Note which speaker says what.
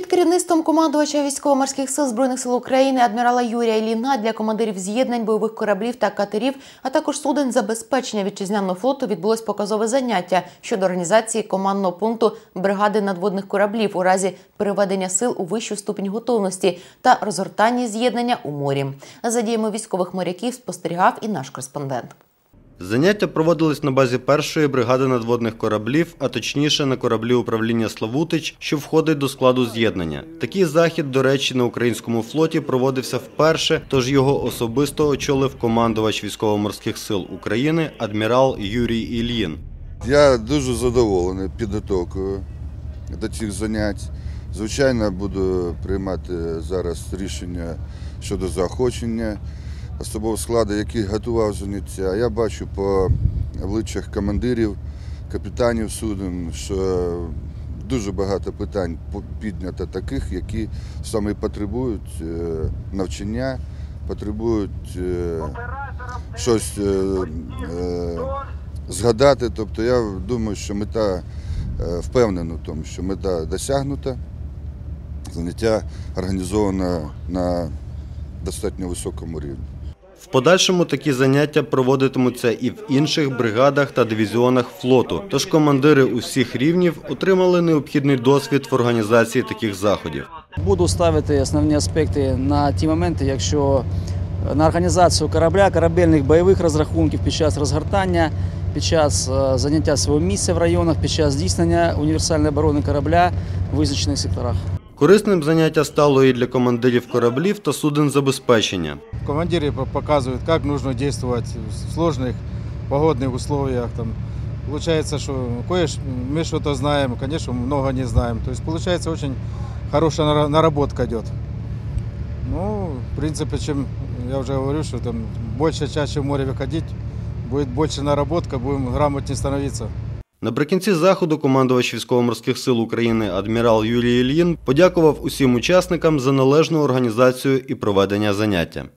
Speaker 1: Під керівництвом командувача військово-морських сил збройних сил України адмірала Юрія Ілліна для командирів з'єднань бойових кораблів та катерів, а також суден забезпечення вітчизняного флоту відбулось показове заняття щодо організації командного пункту бригади надводних кораблів у разі переведення сил у вищу ступінь готовності та розгортання з'єднання у морі. За діями військових моряків спостерігав і наш кореспондент.
Speaker 2: Заняття проводились на базі першої бригади надводних кораблів, а точніше на кораблі управління Славутич, що входить до складу з'єднання. Такий захід, до речі, на українському флоті проводився вперше, тож його особисто очолив командувач військово-морських сил України адмірал Юрій Ільїн.
Speaker 3: Я дуже задоволений підготовкою до цих занять. Звичайно, буду приймати зараз рішення щодо заохочення особового складу, який готував заняття. Я бачу по обличчях командирів, капітанів суден, що дуже багато питань піднято таких, які саме потребують е, навчання, потребують е, щось е, згадати. Тобто я думаю, що мета впевнена в тому, що мета досягнута, заняття організовано на достатньо високому рівні.
Speaker 2: В подальшому такі заняття проводитимуться і в інших бригадах та дивізіонах флоту. Тож командири усіх рівнів отримали необхідний досвід в організації таких заходів.
Speaker 4: Буду ставити основні аспекти на ті моменти, якщо на організацію корабля, корабельних бойових розрахунків під час розгортання, під час е, заняття свого місця в районах, під час здійснення універсальної оборони корабля в визначених секторах.
Speaker 2: Корисним заняття стало і для командирів кораблів та суден забезпечення.
Speaker 5: Командиры по- показывают, как нужно действовать в сложных погодных условиях. Там. Получается, что кое мы что-то знаем, конечно, много не знаем. То есть получается очень хорошая нара- наработка идет. Ну, в принципе, чем я уже говорю, что там больше, чаще в море выходить, будет больше наработка, будем грамотнее становиться.
Speaker 2: Наприкінці заходу командувач військово-морських сил України адмірал Юрій Ільїн подякував усім учасникам за належну організацію і проведення заняття.